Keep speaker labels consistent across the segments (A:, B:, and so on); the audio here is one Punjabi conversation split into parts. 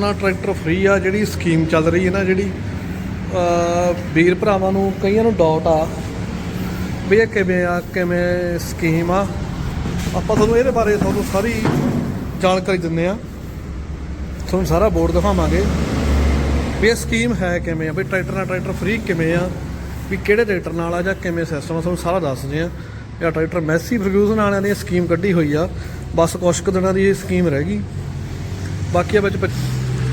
A: ਨਾਲ ਟਰੈਕਟਰ ਫ੍ਰੀ ਆ, ਜਿਹੜੀ ਸਕੀਮ ਚੱਲ ਰਹੀ ਹੈ ਨਾ, ਜਿਹੜੀ ਵੀਰ ਭਰਾਵਾਂ ਨੂੰ ਕਈਆਂ ਨੂੰ ਡਾਊਟ ਆ ਵੀ ਇਹ ਕਿਵੇਂ ਆ, ਕਿਵੇਂ ਸਕੀਮ ਆ। ਆਪਾਂ ਤੁਹਾਨੂੰ ਇਹਦੇ ਬਾਰੇ ਤੁਹਾਨੂੰ ਸਾਰੀ ਜਾਣਕਾਰੀ ਦਿੰਦੇ ਆ ਤੁਹਾਨੂੰ ਸਾਰਾ ਬੋਰਡ ਦਿਖਾਵਾਂਗੇ ਵੀ ਇਹ ਸਕੀਮ ਹੈ ਕਿਵੇਂ ਆ, ਵੀ ਟਰੈਕਟਰ ਨਾਲ ਟਰੈਕਟਰ ਫ੍ਰੀ ਕਿਵੇਂ ਆ, ਵੀ ਕਿਹੜੇ ਟਰੈਕਟਰ ਨਾਲ ਆ ਜਾਂ ਕਿਵੇਂ ਸਿਸਟਮ ਆ, ਤੁਹਾਨੂੰ ਸਾਰਾ ਦੱਸਦੇ ਆ ਇਹ ਟਰੈਕਟਰ ਮੈਸੀ ਫਰਗਿਊਸਨ ਵਾਲਿਆਂ ਨੇ ਸਕੀਮ ਕੱਢੀ ਹੋਈ ਆ, ਬਸ ਕੁਛ ਕੁ ਦਿਨਾਂ ਦੀ ਇਹ ਸਕੀਮ ਰਹਿ ਗਈ। ਬਾਕੀ ਆ ਵਿੱਚ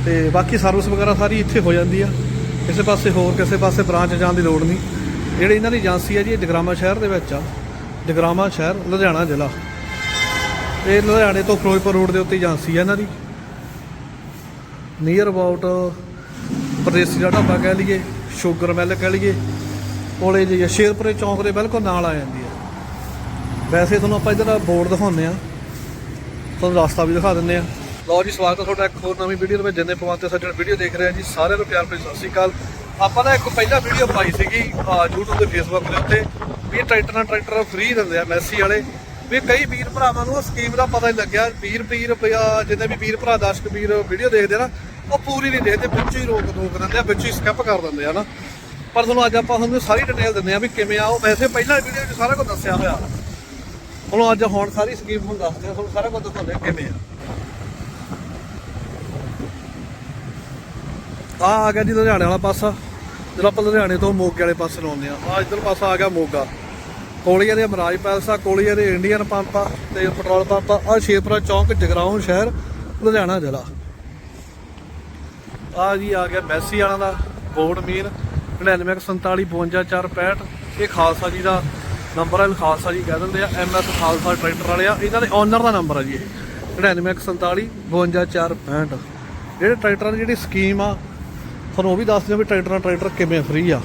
A: ਤੇ ਬਾਕੀ ਸਰਵਿਸ ਵਗੈਰਾ ਸਾਰੀ ਇੱਥੇ ਹੋ ਜਾਂਦੀ ਆ। ਕਿਸੇ ਪਾਸੇ ਹੋਰ, ਕਿਸੇ ਪਾਸੇ ਬ੍ਰਾਂਚ ਜਾਣ ਦੀ ਲੋੜ ਨਹੀਂ। ਜਿਹੜੀ ਇਹਨਾਂ ਦੀ ਏਜੰਸੀ ਆ ਜੀ, ਇਹ ਜਗਰਾਮਾ ਸ਼ਹਿਰ ਦੇ ਵਿੱਚ ਆ। ਜਗਰਾਮਾ ਸ਼ਹਿਰ, ਲੁਧਿਆਣਾ ਜ਼ਿਲ੍ਹਾ। ਇਹ ਲੁਧਿਆਣੇ ਤੋਂ ਫਿਰੋਜ਼ਪੁਰ ਰੋਡ ਦੇ ਉੱਤੇ ਏਜੰਸੀ ਆ ਇਹਨਾਂ ਦੀ। ਨੀਅਰ ਅਬਾਊਟ ਪ੍ਰਦੇਸੀ ਦਾ ਢਾਬਾ ਕਹਿ ਲਈਏ, ਸ਼ੂਗਰ ਮਿਲ ਕਹਿ ਲਈਏ। ਕੋਲੇ ਜੀ ਸ਼ੇਰਪੁਰੇ ਚੌਂਕ ਦੇ ਬਿਲਕੁਲ ਨਾਲ ਆ ਜਾਂਦੀ ਆ। ਵੈਸੇ ਤੁਹਾਨੂੰ ਆਪਾਂ ਇਧਰ ਬੋਰਡ ਦਿਖਾਉਂਦੇ ਆ। ਤੁਹਾਨੂੰ ਰਸਤਾ ਵੀ ਦਿਖਾ ਦਿੰਦੇ ਆ। ਲਓ ਜੀ ਸਵਾਗਤ ਹੈ ਤੁਹਾਡਾ ਇੱਕ ਹੋਰ ਨਵੀਂ ਵੀਡੀਓ ਦੇ ਵਿੱਚ ਜਿੰਨੇ ਪਵਾਂਤੇ ਸੱਜਣ ਵੀਡੀਓ ਦੇਖ ਰਹੇ ਆ ਜੀ ਸਾਰਿਆਂ ਨੂੰ ਪਿਆਰ ਭਰੀ ਸਤਿ ਸ਼੍ਰੀ ਅਕਾਲ। ਆਪਾਂ ਨਾ ਇੱਕ ਪਹਿਲਾਂ ਵੀਡੀਓ ਪਾਈ ਸੀਗੀ ਆਹ, YouTube ਤੇ Facebook ਦੇ ਉੱਤੇ ਵੀ ਇਹ ਟਰੈਕਟਰ ਨਾਲ ਟਰੈਕਟਰ ਫ੍ਰੀ ਦਿੰਦੇ ਆ ਮੈਸੀ ਵਾਲੇ। ਵੀ ਕਈ ਵੀਰ ਭਰਾਵਾਂ ਨੂੰ ਉਹ ਸਕੀਮ ਦਾ ਪਤਾ ਨਹੀਂ ਲੱਗਿਆ। ਵੀਰ ਵੀਰ ਰੁਪਿਆ ਜਿੰਨੇ ਵੀ ਵੀਰ ਭਰਾ ਦਰਸ਼ਕ ਵੀਰ ਵੀਡੀਓ ਦੇਖਦੇ ਆ ਨਾ ਉਹ ਪੂਰੀ ਨਹੀਂ ਦੇਖਦੇ ਵਿੱਚ ਹੀ ਰੋਕ ਰੋਕ ਦਿੰਦੇ ਆ ਵਿੱਚ ਹੀ ਸਕਿਪ ਕਰ ਦਿੰਦੇ ਆ ਨਾ। ਪਰ ਤੁਹਾਨੂੰ ਅੱਜ ਆਪਾਂ ਤੁਹਾਨੂੰ ਸਾਰੀ ਡਿਟੇਲ ਦਿੰਦੇ ਆ ਵੀ ਕਿਵੇਂ ਆ। ਉਹ ਵੈਸੇ ਪਹਿਲਾਂ ਵੀਡੀਓ 'ਚ ਸਾਰਾ ਕੁਝ ਦੱਸਿਆ ਹੋਇਆ। ਹੁਣ ਅੱਜ ਹੁਣ ਸਾਰੀ ਸਕੀਮ ਤੁਹਾਨੂੰ ਦੱਸਦੇ ਆ ਤੁਹਾਨੂੰ ਸਾਰਾ ਕੁਝ ਦਿਖਾਉਂਦੇ ਕਿਵੇਂ ਆ। ਆ ਆ ਗਿਆ ਜੀ ਲੁਧਿਆਣੇ ਵਾਲਾ ਪਾਸਾ ਜਦੋਂ ਆਪਾਂ ਲੁਧਿਆਣੇ ਤੋਂ ਮੋਗੇ ਵਾਲੇ ਪਾਸੇ ਨੂੰ ਆਉਂਦੇ ਆ ਆ ਇੱਧਰ ਪਾਸਾ ਆ ਗਿਆ ਮੋਗਾ। ਕੋਲੀਆ ਦੇ ਅਮਰਾਜ ਪੈਲਸ ਆ ਕੋਲੀਆ ਦੇ ਇੰਡੀਅਨ ਪੰਪ ਆ ਤੇ ਪੈਟਰੋਲ ਪੰਪ ਆ। ਆਹ ਸ਼ੇਪਰਾ ਚੌਂਕ, ਜਗਰਾਉਂ ਸ਼ਹਿਰ, ਲੁਧਿਆਣਾ ਜ਼ਿਲ੍ਹਾ। ਆ ਜੀ ਆ ਗਿਆ ਮੈਸੀ ਵਾਲਾ ਦਾ ਬੋਰਡ ਮੀਨ 9947455465 ਇਹ ਖਾਲਸਾ ਜੀ ਦਾ ਨੰਬਰ ਹੈ ਖਾਲਸਾ ਜੀ ਕਹਿ ਦਿੰਦੇ ਆ। ਐਮਐਸ ਖਾਲਸਾ ਟਰੈਕਟਰ ਵਾਲੇ ਆ। ਇਹਨਾਂ ਦੇ ਓਨਰ ਦਾ ਨੰਬਰ ਆ ਜੀ ਇਹ। 9947455465 ਜਿਹੜੇ ਟਰੈਕਟਰਾਂ ਦੀ ਜਿਹੜੀ ਸਕੀਮ ਆ ਤੁਹਾਨੂੰ ਉਹ ਵੀ ਦੱਸ ਦਿਆਂ ਵੀ ਟਰੈਕਟਰ ਨਾਲ ਟਰੈਕਟਰ ਕਿਵੇਂ ਫ੍ਰੀ ਆ।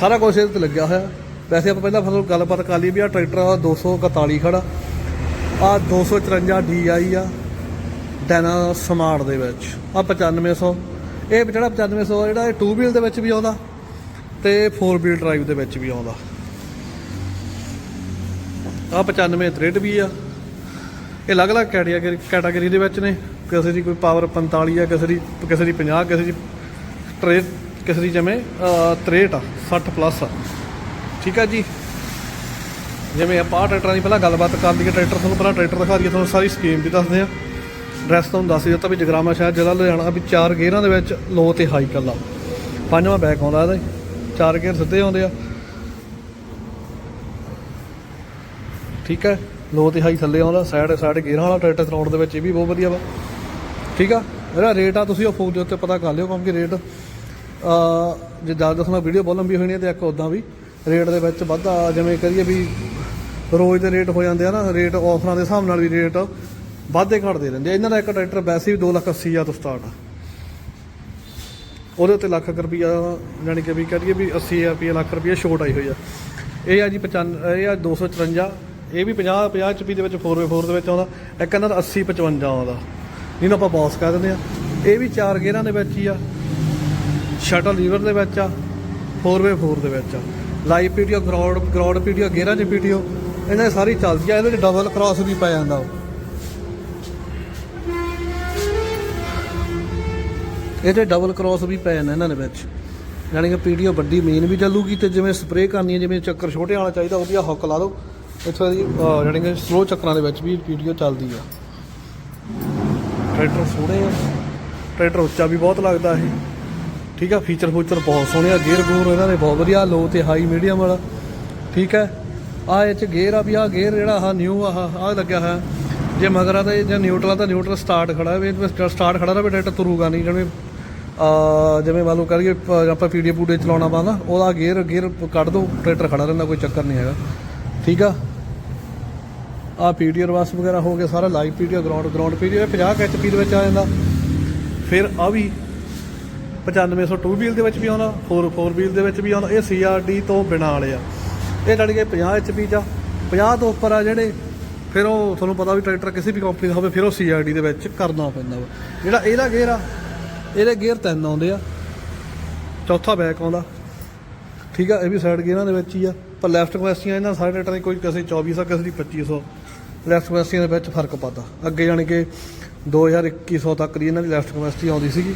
A: ਸਾਰਾ ਕੁਝ ਇਹਦੇ ਤੇ ਲੱਗਿਆ ਹੋਇਆ। ਵੈਸੇ ਆਪਾਂ ਪਹਿਲਾਂ ਤੁਹਾਨੂੰ ਗੱਲਬਾਤ ਕਰ ਲਈ ਵੀ ਆ ਟਰੈਕਟਰ ਆ 241 ਖੜਾ। ਆ 254 DI ਆ ਡੈਨਾ ਸਮਾਰਟ ਦੇ ਵਿੱਚ। ਆ 9500 ਇਹ ਜਿਹੜਾ 9500 ਜਿਹੜਾ ਇਹ 2 ਵੀਲ ਦੇ ਵਿੱਚ ਵੀ ਆਉਂਦਾ ਤੇ 4 ਵੀਲ ਡਰਾਈਵ ਦੇ ਵਿੱਚ ਵੀ ਆਉਂਦਾ। ਆ 95 63 ਵੀ ਆ। ਇਹ ਅਲੱਗ-ਅਲੱਗ ਕੈਟਾਗਰੀ ਕੈਟਾਗਰੀ ਦੇ ਵਿੱਚ ਨੇ। ਕਿਸੇ ਦੀ ਕੋਈ ਪਾਵਰ 45 ਆ, ਕਿਸੇ ਦੀ ਕਿਸੇ ਦੀ 50 ਕਿਸੇ ਦੀ ਟਰੇ ਕਿਸੇ ਦੀ ਜਿਵੇਂ ਅਹ, 63 ਆ 60 ਪਲੱਸ ਆ। ਠੀਕ ਆ ਜੀ? ਜਿਵੇਂ ਆਪਾਂ ਟਰੈਕਟਰਾਂ ਦੀ ਪਹਿਲਾਂ ਗੱਲਬਾਤ ਕਰ ਲਈਏ ਟਰੈਕਟਰ ਤੁਹਾਨੂੰ ਪਹਿਲਾਂ ਟਰੈਕਟਰ ਦਿਖਾ ਦਈਏ ਤੁਹਾਨੂੰ ਸਾਰੀ ਸਕੀਮ ਵੀ ਦੱਸਦੇ ਆ। ਡਰੈਸ ਤੁਹਾਨੂੰ ਦੱਸ ਦਿੱਤਾ ਵੀ ਜਗਰਾਮਾ ਸ਼ਹਿਰ ਜ਼ਿਲ੍ਹਾ ਲੁਧਿਆਣਾ ਵੀ ਚਾਰ ਗੇਅਰਾਂ ਦੇ ਵਿੱਚ ਲੋ ਤੇ ਹਾਈ ਕੱਲਾ। ਪੰਜਵਾਂ ਬੈਕ ਆਉਂਦਾ ਇਹਦਾ ਚਾਰ ਗੇਅਰ ਸਿੱਧੇ ਆਉਂਦੇ ਆ। ਠੀਕ ਹੈ? ਲੋ ਤੇ ਹਾਈ ਥੱਲੇ ਆਉਂਦਾ ਸਾਈਡ ਸਾਈਡ ਗੇਅਰਾਂ ਵਾਲਾ ਟਰੈਕਟਰ ਚਲਾਉਣ ਦੇ ਵਿੱਚ ਇਹ ਵੀ ਬਹੁਤ ਵਧੀਆ ਵਾ। ਠੀਕ ਆ? ਇਹਦਾ ਰੇਟ ਆ ਤੁਸੀਂ ਉਹ ਫੋਨ ਦੇ ਉੱਤੇ ਪਤਾ ਕਰ ਲਿਓ ਕਿਉਂਕਿ ਰੇਟ ਜੇ ਜ਼ਿਆਦਾ ਦੱਸਣਾ ਵੀਡੀਓ ਬਹੁਤ ਲੰਬੀ ਹੋਣੀ ਹੈ ਤੇ ਇੱਕ ਉਦਾਂ ਵੀ ਰੇਟ ਦੇ ਵਿੱਚ ਵਾਧਾ ਜਿਵੇਂ ਕਰੀਏ ਵੀ ਰੋਜ਼ ਦੇ ਰੇਟ ਹੋ ਜਾਂਦੇ ਆ ਨਾ ਰੇਟ ਆਫਰਾਂ ਦੇ ਹਿਸਾਬ ਨਾਲ ਵੀ ਰੇਟ ਵਾਧੇ ਘਟਦੇ ਰਹਿੰਦੇ ਇਹਨਾਂ ਦਾ ਇੱਕ ਟਰੈਕਟਰ ਵੈਸੇ ਵੀ 2,80,000 ਤੋਂ ਸਟਾਰਟ ਆ। ਉਹਦੇ ਉੱਤੇ ਲੱਖ ਰੁਪਈਆ ਜਾਣੀ ਕਿ ਵੀ ਕਰੀਏ ਵੀ 80000 ਰੁਪਈਆ ਲੱਖ ਰੁਪਈਆ ਛੋਟ ਆਈ ਹੋਈ ਆ। ਇਹ ਆ ਜੀ 95 ਇਹ ਆ 254 ਇਹ ਵੀ 50 50 HP ਦੇ ਵਿੱਚ 4x4 ਦੇ ਵਿੱਚ ਆਉਂਦਾ। ਇੱਕ ਇਹਨਾਂ ਦਾ 80 55 ਆਉਂਦਾ। ਜਿਹਨੂੰ ਆਪਾਂ ਬੌਸ ਕਹਿ ਦਿੰਦੇ ਆ। ਇਹ ਵੀ ਚਾਰ ਗੇਅਰਾਂ ਦੇ ਵਿੱਚ ਹੀ ਆ। ਸ਼ਟਲ ਲੀਵਰ ਦੇ ਵਿੱਚ ਆ 4x4 ਦੇ ਵਿੱਚ ਆ। Live PTO, ground ground PTO ਗੇਅਰਾਂ 'ਚ ਪੀਡੀਓ, ਇਹਨਾਂ ਦੀ ਸਾਰੀ ਚੱਲਦੀ ਆ, ਇਹਦੇ 'ਚ ਡਬਲ ਕ੍ਰਾਸ ਵੀ ਪੈ ਜਾਂਦਾ ਉਹ। ਇਹ ਡਬਲ ਕ੍ਰਾਸ ਵੀ ਪੈ ਜਾਂਦਾ ਇਹਨਾਂ ਦੇ ਵਿੱਚ। ਯਾਨੀ ਕਿ ਪੀਡੀਓ ਵੱਡੀ ਮੇਨ ਵੀ ਚੱਲੂਗੀ ਤੇ ਜਿਵੇਂ ਸਪਰੇਅ ਕਰਨੀ ਹੈ, ਜਿਵੇਂ ਚੱਕਰ ਛੋਟੇ ਵਾਲਾ ਚਾਹੀਦਾ, ਉਹਦੀ ਹੁੱਕ ਲਾ ਦਿਓ। ਇੱਥੋਂ ਦੀ ਯਾਨੀ ਕਿ ਸਲੋ ਚੱਕਰਾਂ ਦੇ ਵਿੱਚ ਵੀ ਪੀਡੀਓ ਚੱਲਦੀ ਆ। ਟਰੈਕਟਰ ਸੋਹਣੇ ਆ। ਟਰੈਕਟਰ ਉੱਚਾ ਵੀ ਬਹੁਤ ਲੱਗਦਾ ਇਹ। ਠੀਕ ਆ ਫੀਚਰ ਫੂਚਰ ਬਹੁਤ ਸੋਹਣੇ ਆ ਗੇਅਰ ਗੂਰ ਇਹਨਾਂ ਦੇ ਬਹੁਤ ਵਧੀਆ ਲੋ ਤੇ ਹਾਈ ਮੀਡੀਅਮ ਵਾਲਾ, ਠੀਕ ਹੈ ਆ ਇਹ ਚ ਗੇਅਰ ਆ ਵੀ ਆ ਗੇਅਰ ਜਿਹੜਾ ਆ ਨਿਊ ਆ ਆ ਲੱਗਿਆ ਹੋਇਆ। ਜੇ ਮਗਰ ਆ ਤਾਂ ਇਹ ਜੇ ਨਿਊਟਰਲ ਆ ਤਾਂ ਨਿਊਟਰਲ ਸਟਾਰਟ ਖੜਾ ਹੈ ਵੀ ਸਟਾਰਟ ਖੜਾ ਰਵੇ ਟਰੈਕਟਰ ਤੁਰੂਗਾ ਨਹੀਂ, ਜਿਵੇਂ ਜਿਵੇਂ ਮੰਨ ਲਓ ਕਰੀਏ ਪ- ਆਪਾਂ ਪੀਡੀਏ ਪੂਡੇ ਚਲਾਉਣਾ ਪਾਉਂਦਾ ਉਹਦਾ ਗੇਅਰ ਗੇਅਰ ਕੱਢ ਦੋ ਟਰੈਕਟਰ ਖੜਾ ਰਹਿੰਦਾ, ਕੋਈ ਚੱਕਰ ਨਹੀਂ ਹੈਗਾ। ਠੀਕ ਆ? ਆ ਪੀਡੀਓ ਰਵਾਸ ਵਗੈਰਾ ਹੋ ਗਿਆ, ਸਾਰਾ live PTO ground ground PTO 50 HP ਦੇ ਵਿੱਚ ਆ ਜਾਂਦਾ। ਫਿਰ ਆ ਵੀ 9500 2 ਵੀਲ ਦੇ ਵਿੱਚ ਵੀ ਆਉਂਦਾ 4 4 ਵੀਲ ਦੇ ਵਿੱਚ ਵੀ ਆਉਂਦਾ ਇਹ ਸੀਆਰਡੀ ਤੋਂ ਬਿਨਾਂ ਵਾਲੇ ਆ। ਇਹ ਜਾਣੀ ਕਿ 50 ਐਚਪੀ ਚ ਆ। 50 ਤੋਂ ਉੱਪਰ ਆ ਜਿਹੜੇ, ਫਿਰ ਉਹ ਤੁਹਾਨੂੰ ਪਤਾ ਵੀ ਟਰੈਕਟਰ ਕਿਸੇ ਵੀ ਕੰਪਨੀ ਦਾ ਹੋਵੇ, ਫਿਰ ਉਹ ਸੀਆਰਡੀ ਦੇ ਵਿੱਚ ਕਰਨਾ ਪੈਂਦਾ ਵਾ। ਜਿਹੜਾ ਇਹਦਾ ਗੇਅਰ ਆ, ਇਹਦੇ ਗੇਅਰ ਤਿੰਨ ਆਉਂਦੇ ਆ। ਚੌਥਾ ਬੈਕ ਆਉਂਦਾ। ਠੀਕ ਆ, ਇਹ ਵੀ ਸਾਈਡ ਗੇਅਰਾਂ ਦੇ ਵਿੱਚ ਹੀ ਆ। ਪਰ ਲੈਫਟ ਕਵੈਸਟੀਆਂ ਇਹਨਾਂ ਸਾਰੇ ਟਰੈਕਟਰਾਂ ਦੀ ਕੋਈ ਕਿਸੇ 2400 ਕਿਸੇ ਦੀ 2500 ਲੈਫਟ ਕਵੈਸਟੀਆਂ ਦੇ ਵਿੱਚ ਫ਼ਰਕ ਪਾਤਾ ਅੱਗੇ ਜਾਣੀ ਕਿ 2100 ਤੱਕ ਦੀ ਇਹਨਾਂ ਦੀ ਲੈਫਟ ਕਪੈਸਿਟੀ ਆਉਂਦੀ ਸੀਗੀ।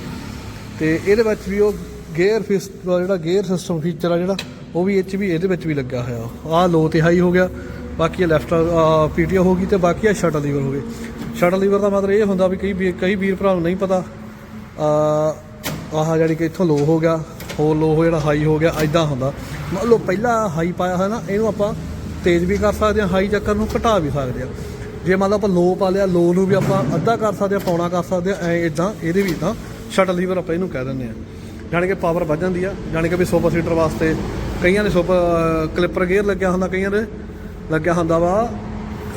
A: ਤੇ ਇਹਦੇ ਵਿੱਚ ਵੀ ਉਹ ਗੇਅਰ ਫਿਸ ਜਿਹੜਾ ਗੇਅਰ ਸਿਸਟਮ ਫੀਚਰ ਆ ਜਿਹੜਾ, ਉਹ ਵੀ ਇਹ 'ਚ ਵੀ ਇਹਦੇ ਵਿੱਚ ਵੀ ਲੱਗਿਆ ਹੋਇਆ। ਆਹ ਲੋ ਤੇ ਹਾਈ ਹੋ ਗਿਆ, ਬਾਕੀ ਇਹ ਲੈਫਟ ਪੀਟੀਓ ਹੋ ਗਈ ਤੇ ਬਾਕੀ ਆ ਸ਼ਟਲ ਲੀਵਰ ਹੋ ਗਏ। ਸ਼ਟਲ ਲੀਵਰ ਦਾ ਮਤਲਬ ਇਹ ਹੁੰਦਾ ਵੀ ਕਈ ਵੀਰ- ਕਈ ਵੀਰ ਭਰਾ ਨੂੰ ਨਹੀਂ ਪਤਾ। ਆ ਆਹ ਜਿਹੜੀ ਕਿ ਇੱਥੋਂ ਲੋ ਹੋ ਗਿਆ, ਹੋਰ ਲੋ ਹੋ ਜਿਹੜਾ ਹਾਈ ਹੋ ਗਿਆ ਐਦਾਂ ਹੁੰਦਾ। ਮੰਨ ਲਓ ਪਹਿਲਾਂ ਹਾਈ ਪਾਇਆ ਹੋਇਆ ਨਾ, ਇਹਨੂੰ ਆਪਾਂ ਤੇਜ਼ ਵੀ ਕਰ ਸਕਦੇ ਹਾਂ ਹਾਈ ਚੱਕਰ ਨੂੰ ਘਟਾ ਵੀ ਸਕਦੇ ਹਾਂ। ਜੇ ਮੰਨ ਲਓ ਆਪਾਂ ਲੋ ਪਾ ਲਿਆ ਲੋ ਨੂੰ ਵੀ ਆਪਾਂ ਅੱਧਾ ਕਰ ਸਕਦੇ ਹਾਂ, ਪੌਣਾ ਕਰ ਸਕਦੇ ਹਾਂ, ਐ ਇਦਾਂ ਇਹਦੇ ਵੀ ਤਾਂ ਸ਼ਟਲ ਲੀਵਰ ਆਪਾਂ ਇਹਨੂੰ ਕਹਿ ਦਿੰਦੇ ਆ। ਜਾਣੀ ਕਿ ਪਾਵਰ ਵੱਧ ਜਾਂਦੀ ਆ, ਜਾਣੀ ਕਿ ਵੀ ਸੁਪਰ ਸੀਟਰ ਵਾਸਤੇ ਕਈਆਂ ਦੇ ਸੁਪਰ ਕਲਿੱਪਰ ਗੇਅਰ ਲੱਗਿਆ ਹੁੰਦਾ, ਕਈਆਂ ਦੇ ਲੱਗਿਆ ਹੁੰਦਾ ਵਾ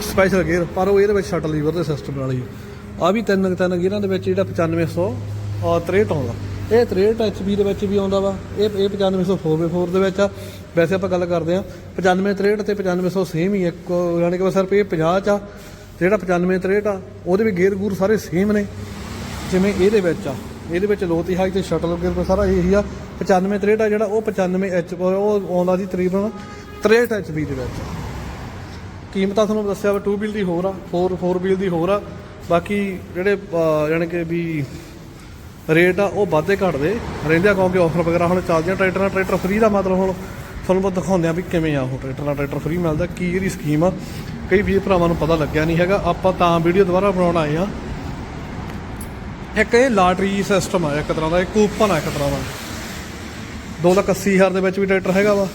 A: ਸਪੈਸ਼ਲ ਗੇਅਰ ਪਰ ਉਹ ਇਹਦੇ ਵਿੱਚ ਸ਼ਟਲ ਲੀਵਰ ਦੇ ਸਿਸਟਮ ਨਾਲ ਹੀ ਆ। ਵੀ ਤਿੰਨ ਤਿੰਨ ਗੇਅਰਾਂ ਦੇ ਵਿੱਚ ਜਿਹੜਾ 9500 ਔਰ 63 ਆਉਂਦਾ। ਇਹ 63 ਐਚਪੀ ਦੇ ਵਿੱਚ ਵੀ ਆਉਂਦਾ ਵਾ। ਇਹ ਇਹ 9500 4x4 ਦੇ ਵਿੱਚ ਆ। ਵੈਸੇ ਆਪਾਂ ਗੱਲ ਕਰਦੇ ਆ 95 63 ਤੇ 9500 ਸੇਮ ਹੀ ਇੱਕ ਯਾਨੀ ਕਿ ਬਸ ਸਿਰਫ ਇਹ 50 ਚ ਆ, ਜਿਹੜਾ 95 63 ਆ, ਉਹਦੇ ਵੀ ਗੇਅਰ ਗੂਰ ਸਾਰੇ ਸੇਮ ਨੇ। ਜਿਵੇਂ ਇਹਦੇ ਵਿੱਚ ਆ। ਇਹਦੇ ਵਿੱਚ ਲੋ ਤੀ ਹਾਈ ਤੇ ਸ਼ਟਲ ਗੇਅਰ ਸਾਰਾ ਇਹੀ ਆ। 95 63 ਆ ਜਿਹੜਾ ਉਹ 95 ਐਚ ਉਹ ਆਉਂਦਾ ਸੀ ਤਕਰੀਬਨ 63 ਐਚਪੀ ਦੇ ਵਿੱਚ। ਕੀਮਤਾਂ ਤੁਹਾਨੂੰ ਦੱਸਿਆ ਵਾ 2 ਵੀਲ ਦੀ ਹੋਰ ਆ 4 4 ਵੀਲ ਦੀ ਹੋਰ ਆ। ਬਾਕੀ ਜਿਹੜੇ ਅਹ, ਯਾਨੀ ਕਿ ਵੀ ਰੇਟ ਆ ਉਹ ਵਾਧੇ ਘਟਦੇ ਰਹਿੰਦੇ ਆ ਕਿਉਂਕਿ ਆਫਰ ਵਗੈਰਾ ਹੁਣ ਚੱਲਦੀਆਂ ਟਰੈਕਟਰਾਂ ਟਰੈਕਟਰ ਫ੍ਰੀ ਦਾ ਮਤਲਬ ਹੁਣ ਤੁਹਾਨੂੰ ਮੈਂ ਦਿਖਾਉਂਦੇ ਆ ਵੀ ਕਿਵੇਂ ਆ ਉਹ ਟਰੈਕਟਰਾਂ ਟਰੈਕਟਰ ਫ੍ਰੀ ਮਿਲਦਾ। ਕੀ ਇਹਦੀ ਸਕੀਮ ਆ? ਕਈ ਵੀਰ ਭਰਾਵਾਂ ਨੂੰ ਪਤਾ ਲੱਗਿਆ ਨਹੀਂ ਹੈਗਾ। ਆਪਾਂ ਤਾਂ ਵੀਡੀਓ ਦੁਬਾਰਾ ਬਣਾਉਣ ਆਏ ਆ ਇੱਕ ਇਹ ਲਾਟਰੀ ਸਿਸਟਮ ਆ, ਇੱਕ ਤਰ੍ਹਾਂ ਦਾ, ਇਹ ਕੂਪਨ ਆ ਇੱਕ ਤਰ੍ਹਾਂ ਦਾ। 280000 ਦੇ ਵਿੱਚ ਵੀ ਟਰੈਕਟਰ ਹੈਗਾ ਵਾ।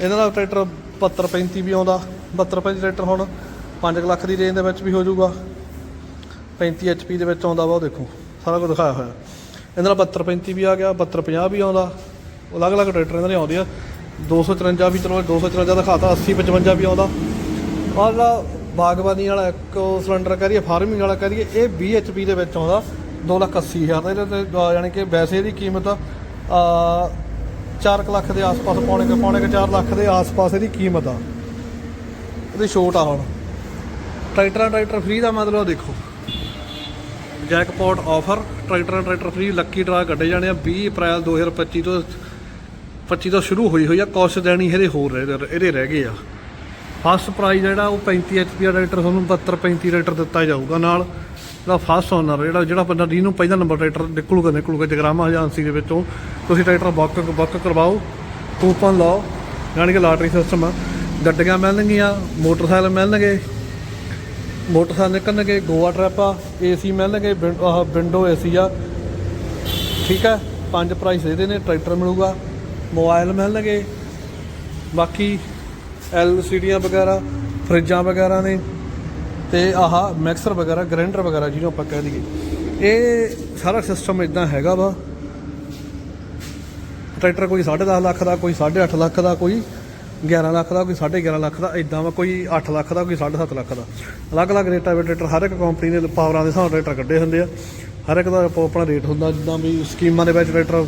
A: ਇਹਨਾਂ ਦਾ ਟਰੈਕਟਰ 7235 ਵੀ ਆਉਂਦਾ 7235 ਟਰੈਕਟਰ ਹੁਣ 5 ਲੱਖ ਦੀ ਰੇਂਜ ਦੇ ਵਿੱਚ ਵੀ ਹੋ ਜਾਊਗਾ। 35 HP ਦੇ ਵਿੱਚ ਆਉਂਦਾ ਵਾ, ਉਹ ਦੇਖੋ, ਸਾਰਾ ਕੁਝ ਦਿਖਾਇਆ ਹੋਇਆ। ਇਹਨਾਂ ਦਾ 7235 ਵੀ ਆ ਗਿਆ 7250 ਵੀ ਆਉਂਦਾ। ਅਲੱਗ-ਅਲੱਗ ਟਰੈਕਟਰ ਇਹਨਾਂ ਦੇ ਆਉਂਦੇ ਆ 254 ਵੀ, ਚਲੋ 254 ਦਿਖਾਤਾ 80 55 ਵੀ ਆਉਂਦਾ। ਆਹ ਬਾਗਬਾਨੀ ਵਾਲਾ ਇੱਕ ਸਿਲੰਡਰ ਕਰੀਏ ਫਾਰਮਿੰਗ ਵਾਲਾ ਕਰੀਏ ਇਹ 20 HP ਦੇ ਵਿੱਚ ਆਉਂਦਾ 280000 ਦਾ। ਇਹਦੇ ਤੇ ਅਹ, ਯਾਨੀ ਕਿ ਵੈਸੇ ਇਹਦੀ ਕੀਮਤ ਆ 4 ਲੱਖ ਦੇ ਆਸ-ਪਾਸ ਪੌਣੇ ਕੁ ਪੌਣੇ ਕੁ 4 ਲੱਖ ਦੇ ਆਸ-ਪਾਸ ਇਹਦੀ ਕੀਮਤ ਆ। ਇਹਦੀ ਛੋਟ ਆ ਹੁਣ। ਟਰੈਕਟਰਾਂ ਟਰੈਕਟਰ ਫ੍ਰੀ ਦਾ ਮਤਲਬ ਦੇਖੋ। ਜੈਕਪਾਟ ਆਫਰ ਟਰੈਕਟਰਾਂ ਟਰੈਕਟਰ ਫ੍ਰੀ ਲੱਕੀ ਡਰਾ ਕੱਢੇ ਜਾਣੇ ਆ। 20 ਅਪ੍ਰੈਲ 2025 ਤੋਂ 25 ਤੋਂ ਸ਼ੁਰੂ ਹੋਈ ਹੋਈ ਆ ਕੌਸ਼ ਦੇਣੀ ਇਹਦੇ ਹੋਰ ਰਹਿ- ਇਹਦੇ ਰਹਿ ਗਏ ਆ। ਫਸਟ ਪ੍ਰਾਈਜ਼ ਜਿਹੜਾ, ਉਹ 35 ਐਚਪੀ ਦਾ ਟਰੈਕਟਰ ਤੁਹਾਨੂੰ 72 35 ਟਰੈਕਟਰ ਦਿੱਤਾ ਜਾਊਗਾ ਨਾਲ। ਜਿਹੜਾ ਫਸਟ ਓਨਰ ਜਿਹੜਾ ਜਿਹੜਾ ਬੰਦਾ ਜਿਹਨੂੰ ਪਹਿਲਾ ਨੰਬਰ ਟਰੈਕਟਰ ਨਿਕਲੂਗਾ ਨਿਕਲੂਗਾ ਜਗਰਾਮਾ ਏਜੰਸੀ ਦੇ ਵਿੱਚੋਂ। ਤੁਸੀਂ ਟਰੈਕਟਰ ਬੁੱਕ ਬੁੱਕ ਕਰਵਾਓ ਕੂਪਨ ਲਾਓ ਯਾਨੀ ਕਿ ਲਾਟਰੀ ਸਿਸਟਮ ਆ। ਗੱਡੀਆਂ ਮਿਲਣਗੀਆਂ, ਮੋਟਰਸਾਈਕਲ ਮਿਲਣਗੇ, ਮੋਟਰਸਾਈਕਲ ਨਿਕਲਣਗੇ, ਗੋਆ ਟਰੈਪ ਆ ਏਸੀ ਮਿਲਣਗੇ ਵਿੰ- ਆਹ ਵਿੰਡੋ ਏਸੀ ਆ। ਠੀਕ ਹੈ ਪੰਜ ਪ੍ਰਾਈਸ ਇਹਦੇ ਨੇ, ਟਰੈਕਟਰ ਮਿਲੂਗਾ ਮੋਬਾਈਲ ਮਿਲਣਗੇ। ਬਾਕੀ ਐਲਸੀਡੀਆਂ ਵਗੈਰਾ, ਫਰਿੱਜਾਂ ਵਗੈਰਾ ਨੇ ਤੇ ਆਹ ਮਿਕਸਰ ਵਗੈਰਾ ਗ੍ਰਾਈਂਡਰ ਵਗੈਰਾ ਜਿਹਨੂੰ ਆਪਾਂ ਕਹਿ ਦਈਏ। ਇਹ ਸਾਰਾ ਸਿਸਟਮ ਇਦਾਂ ਹੈਗਾ ਵਾ। ਟਰੈਕਟਰ ਕੋਈ 10.5 ਲੱਖ ਦਾ, ਕੋਈ 8.5 ਲੱਖ ਦਾ, ਕੋਈ 11 ਲੱਖ ਦਾ, ਕੋਈ 11.5 ਲੱਖ ਦਾ ਇਦਾਂ ਵਾ, ਕੋਈ 8 ਲੱਖ ਦਾ, ਕੋਈ 7.5 ਲੱਖ ਦਾ। ਅਲੱਗ-ਅਲੱਗ ਰੇਟਾਂ ਦੇ ਟਰੈਕਟਰ, ਹਰ ਇੱਕ ਕੰਪਨੀ ਨੇ ਪਾਵਰਾਂ ਦੇ ਹਿਸਾਬ ਨਾਲ ਟਰੈਕਟਰ ਕੱਢੇ ਹੁੰਦੇ ਆ। ਹਰ ਇੱਕ ਦਾ ਆਪੋ ਆਪਣਾ ਰੇਟ ਹੁੰਦਾ, ਜਿੱਦਾਂ ਵੀ ਸਕੀਮਾਂ ਦੇ ਵਿੱਚ ਟਰੈਕਟਰ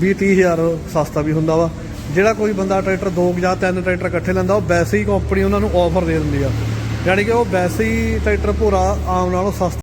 A: 20 ਹਜ਼ਾਰ ਸਸਤਾ ਵੀ ਹੁੰਦਾ ਵਾ। ਜਿਹੜਾ ਕੋਈ ਬੰਦਾ ਟਰੈਕਟਰ ਦੋ ਜਾਂ ਤਿੰਨ ਟਰੈਕਟਰ ਇਕੱਠੇ ਲੈਂਦਾ, ਉਹ ਵੈਸੇ ਹੀ ਕੰਪਨੀ ਉਹਨਾਂ ਨੂੰ ਆਫਰ ਦੇ ਦਿੰਦੀ ਆ। ਯਾਨੀ ਕਿ ਉਹ ਵੈਸੇ ਹੀ ਟਰੈਕਟਰ ਪੂਰਾ ਆਮ ਨਾਲੋਂ ਸਸਤਾ